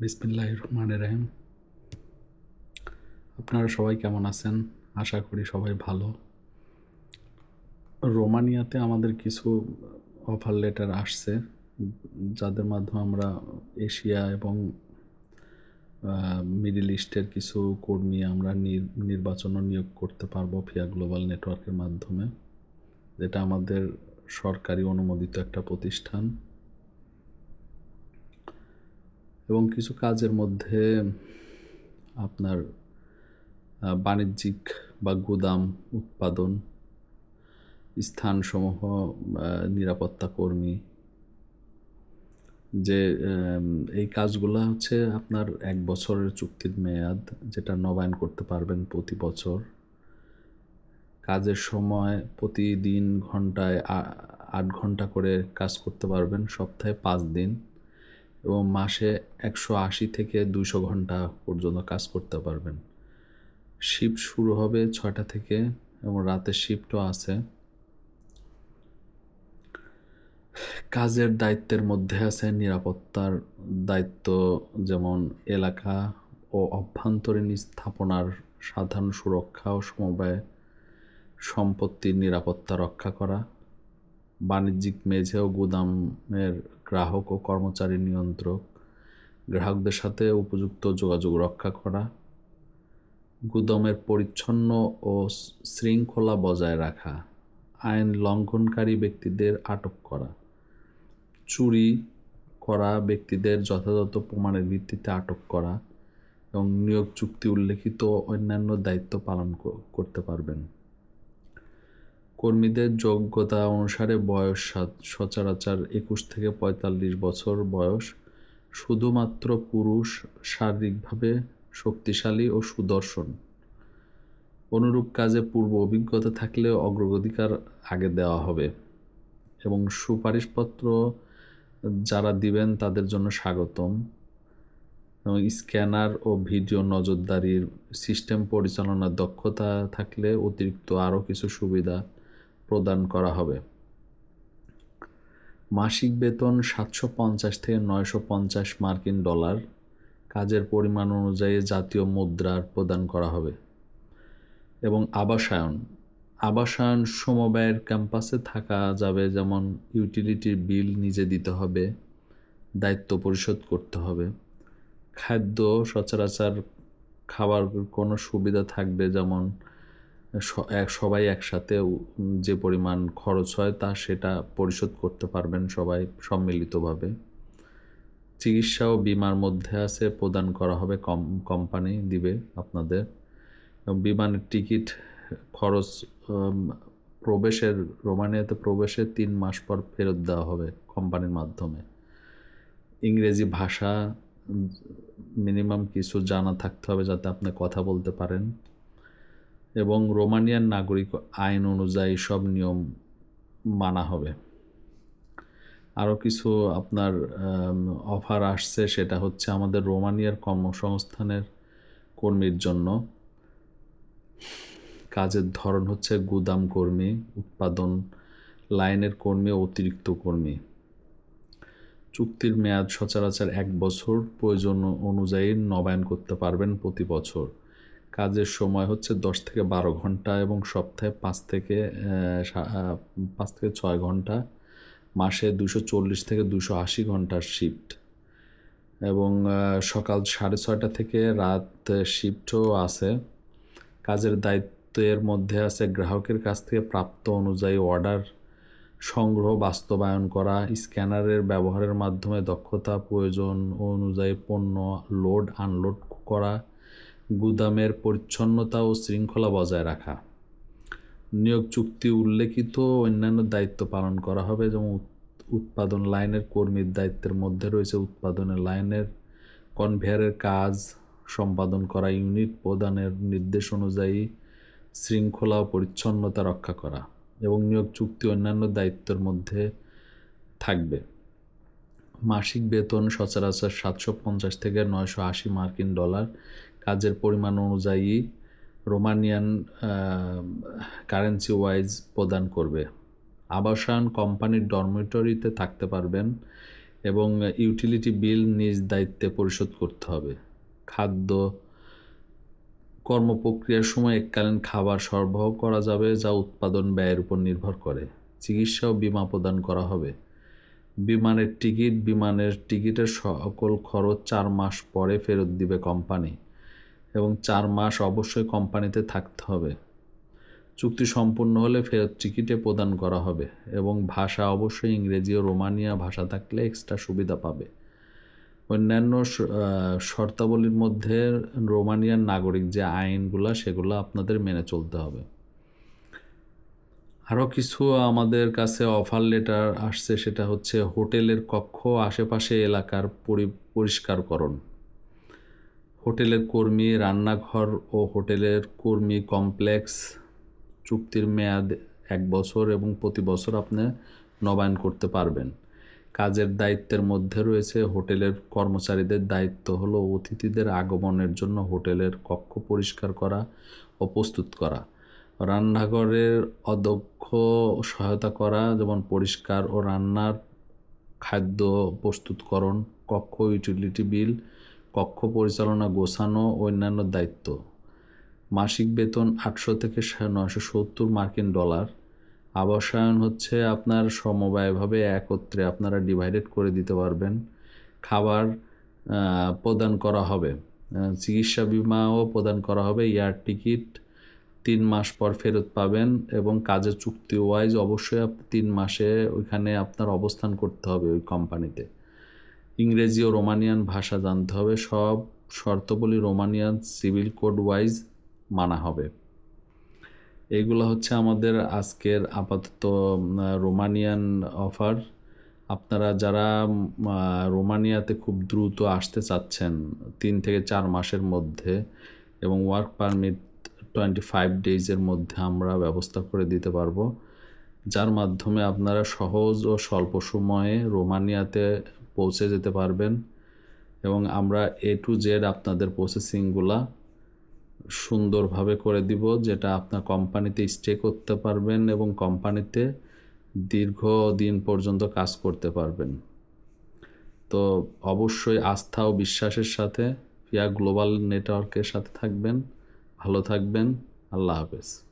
বিসমিল্লাহ রহমানের রহিম আপনারা সবাই কেমন আছেন? আশা করি সবাই ভালো। রোমানিয়াতে আমাদের কিছু অফার লেটার আসছে, যাদের মাধ্যমে আমরা এশিয়া এবং মিডিল ইস্টের কিছু কর্মী আমরা নির্বাচনও নিয়োগ করতে পারব ফিয়া গ্লোবাল নেটওয়ার্কের মাধ্যমে। যেটা আমাদের সরকারি অনুমোদিত একটা প্রতিষ্ঠান। এবং কিছু কাজের মধ্যে আপনার বাণিজ্যিক বা গুদাম উৎপাদন, স্থানসমূহ নিরাপত্তা কর্মী, যে এই কাজগুলো হচ্ছে আপনার এক বছরের চুক্তির মেয়াদ, যেটা নবায়ন করতে পারবেন প্রতি বছর। কাজের সময় প্রতিদিন ঘন্টায় আট ঘণ্টা করে কাজ করতে পারবেন, সপ্তাহে পাঁচ দিন। এবং মাসে একশো আশি থেকে দুশো ঘণ্টা পর্যন্ত কাজ করতে পারবেন। শিফট শুরু হবে ছয়টা থেকে এবং রাতের শিফটও আছে। কাজের দায়িত্বের মধ্যে আছে নিরাপত্তার দায়িত্ব যেমন এলাকা ও অভ্যন্তরীণ স্থাপনার সাধারণ সুরক্ষা ও সমবায় সম্পত্তির নিরাপত্তা রক্ষা করা। বাণিজ্যিক মেঝে ও গুদামের গ্রাহক ও কর্মচারী নিয়ন্ত্রক, গ্রাহকদের সাথে উপযুক্ত যোগাযোগ রক্ষা করা, গুদামের পরিচ্ছন্ন ও শৃঙ্খলা বজায় রাখা, আইন লঙ্ঘনকারী ব্যক্তিদের আটক করা, চুরি করা ব্যক্তিদের যথাযথ প্রমাণের ভিত্তিতে আটক করা এবং নিয়োগ চুক্তি উল্লেখিত অন্যান্য দায়িত্ব পালন করতে পারবেন। কর্মীদের যোগ্যতা অনুসারে বয়স সচরাচর একুশ থেকে পঁয়তাল্লিশ বছর বয়স। শুধুমাত্র পুরুষ শারীরিকভাবে শক্তিশালী ও সুদর্শন। অনুরূপ কাজে পূর্ব অভিজ্ঞতা থাকলে অগ্রগতিকার আগে দেওয়া হবে। এবং সুপারিশপত্র যারা দিবেন তাদের জন্য স্বাগতম। এবং স্ক্যানার ও ভিডিও নজরদারির সিস্টেম পরিচালনার দক্ষতা থাকলে অতিরিক্ত আরও কিছু সুবিধা প্রদান করা হবে। মাসিক বেতন সাতশো পঞ্চাশ থেকে নয়শো পঞ্চাশ মার্কিন ডলার। কাজের পরিমাণ অনুযায়ী জাতীয় মুদ্রার প্রদান করা হবে। এবং আবাসায়ন। আবাসায়ন সমবায়ের ক্যাম্পাসে থাকা যাবে যেমন ইউটিলিটির বিল নিজে দিতে হবে, দায়িত্ব পরিশোধ করতে হবে। খাদ্য, সচরাচর খাবার কোনো সুবিধা থাকবে যেমন সবাই একসাথে যে পরিমাণ খরচ হয় তা সেটা পরিশোধ করতে পারবেন সবাই সম্মিলিতভাবে। চিকিৎসা ও বিমার মধ্যে আছে, প্রদান করা হবে কম, কোম্পানি দিবে আপনাদের। বিমানের টিকিট খরচ প্রবেশের, রোমানিয়াতে প্রবেশের তিন মাস পর ফেরত দেওয়া হবে কোম্পানির মাধ্যমে। ইংরেজি ভাষা মিনিমাম কিছু জানা থাকতে হবে যাতে আপনি কথা বলতে পারেন। এবং রোমানিয়ান নাগরিক আইন অনুযায়ী সব নিয়ম মানা হবে। আরও কিছু আপনার অফার আসছে, সেটা হচ্ছে আমাদের রোমানিয়ার কর্মসংস্থানের কর্মীর জন্য। কাজের ধরন হচ্ছে গুদাম কর্মী, উৎপাদন লাইনের কর্মী, অতিরিক্ত কর্মী। চুক্তির মেয়াদ সচরাচর এক বছর, প্রয়োজন অনুযায়ী নবায়ন করতে পারবেন প্রতি বছর। কাজের সময় হচ্ছে দশ থেকে বারো ঘণ্টা এবং সপ্তাহে পাঁচ থেকে পাঁচ থেকে ছয় ঘণ্টা, মাসে দুশো চল্লিশ থেকে দুশো আশি ঘণ্টার শিফট এবং সকাল সাড়ে ছয়টা থেকে রাত শিফটও আছে। কাজের দায়িত্বের মধ্যে আছে গ্রাহকের কাছ থেকে প্রাপ্ত অনুযায়ী অর্ডার সংগ্রহ, বাস্তবায়ন করা, স্ক্যানারের ব্যবহারের মাধ্যমে দক্ষতা, প্রয়োজন অনুযায়ী পণ্য লোড আনলোড করা গুদামের পরিচ্ছন্নতা ও শৃঙ্খলা বজায় রাখা। নিয়োগ চুক্তি উল্লেখিত, অন্যান্য দায়িত্ব পালন করা হবে যেমন উৎপাদন লাইনের কর্মীর দায়িত্বের মধ্যে রয়েছে উৎপাদনের লাইনের কনভেয়ারের কাজ, সম্পাদন করা ইউনিট প্রদানের নির্দেশ অনুযায়ী শৃঙ্খলা ও পরিচ্ছন্নতা রক্ষা করা এবং নিয়োগ চুক্তি অন্যান্য দায়িত্বের মধ্যে থাকবে। মাসিক বেতন সচরাচর সাতশো পঞ্চাশ থেকে নয়শো আশি মার্কিন ডলার কাজের পরিমাণ অনুযায়ী রোমানিয়ান কারেন্সি ওয়াইজ প্রদান করবে। আবাসন কোম্পানির ডরমিটরিতে থাকতে পারবেন এবং ইউটিলিটি বিল নিজ দায়িত্বে পরিশোধ করতে হবে। খাদ্য কর্মপ্রক্রিয়ার সময় এককালীন খাবার সরবরাহ করা যাবে যা উৎপাদন ব্যয়ের উপর নির্ভর করে। চিকিৎসা ও বিমা প্রদান করা হবে। বিমানের টিকিট, বিমানের টিকিটের সকল খরচ চার মাস পরে ফেরত দিবে কোম্পানি এবং চার মাস অবশ্যই কোম্পানিতে থাকতে হবে। চুক্তি সম্পূর্ণ হলে ফেরত টিকিটে প্রদান করা হবে এবং ভাষা অবশ্যই ইংরেজি ও রোমানিয়া ভাষা থাকলে এক্সট্রা সুবিধা পাবে। অন্যান্য শর্তাবলীর মধ্যে রোমানিয়ার নাগরিক যে আইনগুলো, সেগুলো আপনাদের মেনে চলতে হবে। আরও কিছু আমাদের কাছে অফার লেটার আসছে, সেটা হচ্ছে হোটেলের কক্ষ, আশেপাশে এলাকার পরি- পরিষ্কারকরণ। হোটেলের কর্মী, রান্নাঘর ও হোটেলের কর্মী কমপ্লেক্স চুক্তির মেয়াদ এক বছর এবং প্রতি বছর আপনি নবায়ন করতে পারবেন। কাজের দায়িত্বের মধ্যে রয়েছে হোটেলের কর্মচারীদের দায়িত্ব হলো অতিথিদের আগমনের জন্য হোটেলের কক্ষ পরিষ্কার করা ও প্রস্তুত করা। রান্নাঘরের অদক্ষ সহায়তা করা, যেমন পরিষ্কার ও রান্নার খাদ্য প্রস্তুতকরণ, কক্ষ ইউটিলিটি বিল কক্ষ পরিচালনা, গোছানো, অন্যান্য দায়িত্ব। মাসিক বেতন আটশো থেকে নয়শো সত্তর মার্কিন ডলার। আবাসায়ন হচ্ছে আপনার সমবায়ভাবে একত্রে আপনারা ডিভাইডেড করে দিতে পারবেন। খাবার প্রদান করা হবে। চিকিৎসা বিমাও প্রদান করা হবে। এয়ার টিকিট তিন মাস পর ফেরত পাবেন এবং কাজের চুক্তি ওয়াইজ অবশ্যই তিন মাসে ওইখানে আপনার অবস্থান করতে হবে ওই কোম্পানিতে। ইংরেজি ও রোমানিয়ান ভাষা জানতে হবে। সব শর্তবলী রোমানিয়ান সিভিল কোড ওয়াইজ মানা হবে। এইগুলো হচ্ছে আমাদের আজকের আপাতত রোমানিয়ান অফার। আপনারা যারা রোমানিয়াতে খুব দ্রুত আসতে চাচ্ছেন, তিন থেকে চার মাসের মধ্যে এবং ওয়ার্ক পারমিট টোয়েন্টি ফাইভ ডেজের মধ্যে আমরা ব্যবস্থা করে দিতে পারব। যার মাধ্যমে আপনারা সহজ ও স্বল্প সময়ে রোমানিয়াতে পৌঁছে যেতে পারবেন এবং আমরা এ টু জেড আপনাদের প্রসেসিংগুলা সুন্দরভাবে করে দিব, যেটা আপনার কোম্পানিতে স্টে করতে পারবেন এবং কোম্পানিতে দীর্ঘ দিন পর্যন্ত কাজ করতে পারবেন। তো অবশ্যই আস্থা ও বিশ্বাসের সাথে ফিয়া গ্লোবাল নেটওয়ার্কের সাথে থাকবেন। ভালো থাকবেন। আল্লাহ হাফেজ।